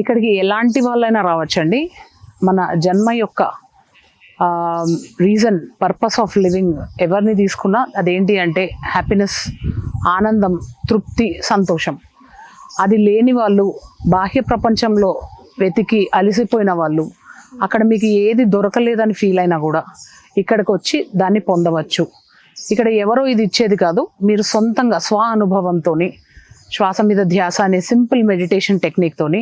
ఇక్కడికి ఎలాంటి వాళ్ళైనా రావచ్చండి. మన జన్మ యొక్క రీజన్ పర్పస్ ఆఫ్ లివింగ్ ఎవరిని తీసుకున్నా అదేంటి అంటే హ్యాపీనెస్ ఆనందం తృప్తి సంతోషం. అది లేని వాళ్ళు బాహ్య ప్రపంచంలో వెతికి అలసిపోయిన వాళ్ళు అక్కడ మీకు ఏది దొరకలేదని ఫీల్ అయినా కూడా ఇక్కడికి వచ్చి దాన్ని పొందవచ్చు. ఇక్కడ ఎవరో ఇది ఇచ్చేది కాదు మీరు సొంతంగా స్వ అనుభవంతోని శ్వాస మీద ధ్యాస అనే సింపుల్ మెడిటేషన్ టెక్నిక్తోని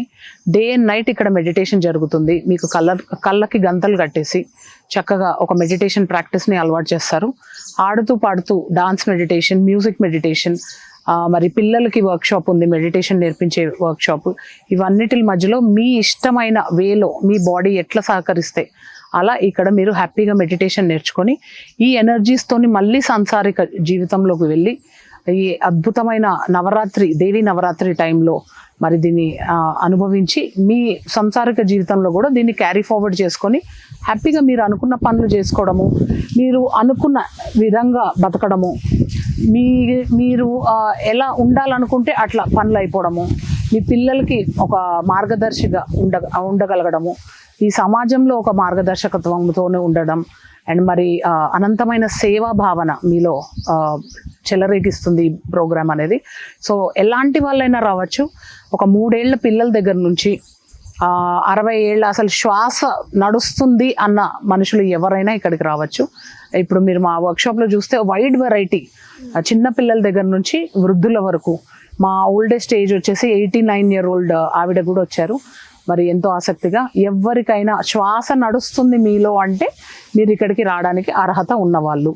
డే అండ్ నైట్ ఇక్కడ మెడిటేషన్ జరుగుతుంది. మీకు కళ్ళ కళ్ళకి గంతలు కట్టేసి చక్కగా ఒక మెడిటేషన్ ప్రాక్టీస్ని అలవాటు చేస్తారు. ఆడుతూ పాడుతూ డాన్స్ మెడిటేషన్ మ్యూజిక్ మెడిటేషన్ మరి పిల్లలకి వర్క్షాప్ ఉంది మెడిటేషన్ నేర్పించే వర్క్షాప్ ఇవన్నిటి మధ్యలో మీ ఇష్టమైన వేలో మీ బాడీ ఎట్లా సహకరిస్తే అలా ఇక్కడ మీరు హ్యాపీగా మెడిటేషన్ నేర్చుకొని ఈ ఎనర్జీస్తోని మళ్ళీ సాంసారిక జీవితంలోకి వెళ్ళి ఈ అద్భుతమైన నవరాత్రి దేవి నవరాత్రి టైంలో మరి దీన్ని అనుభవించి మీ సంసారిక జీవితంలో కూడా దీన్ని క్యారీ ఫార్వర్డ్ చేసుకొని హ్యాపీగా మీరు అనుకున్న పనులు చేసుకోవడము మీరు అనుకున్న విధంగా బతకడము మీ మీరు ఎలా ఉండాలనుకుంటే అట్లా పనులు అయిపోవడము మీ పిల్లలకి ఒక మార్గదర్శిగా ఉండ ఉండగలగడము ఈ సమాజంలో ఒక మార్గదర్శకత్వంతోనే ఉండడం అండ్ మరి అనంతమైన సేవా భావన మీలో చెలరేగిస్తుంది ఈ ప్రోగ్రామ్ అనేది. సో ఎలాంటి వాళ్ళైనా రావచ్చు. ఒక మూడేళ్ళ పిల్లల దగ్గర నుంచి అరవై ఏళ్ళ అసలు శ్వాస నడుస్తుంది అన్న మనుషులు ఎవరైనా ఇక్కడికి రావచ్చు. ఇప్పుడు మీరు మా వర్క్షాప్లో చూస్తే వైడ్ వెరైటీ చిన్న పిల్లల దగ్గర నుంచి వృద్ధుల వరకు. మా ఓల్డెస్ట్ ఏజ్ వచ్చేసి ఎయిటీ నైన్ ఇయర్ ఓల్డ్ ఆవిడ కూడా వచ్చారు. మరి ఎంతో ఆసక్తిగా ఎవరికైనా శ్వాస నడుస్తుంది మీలో అంటే మీరు ఇక్కడికి రావడానికి అర్హత ఉన్నవాళ్ళు.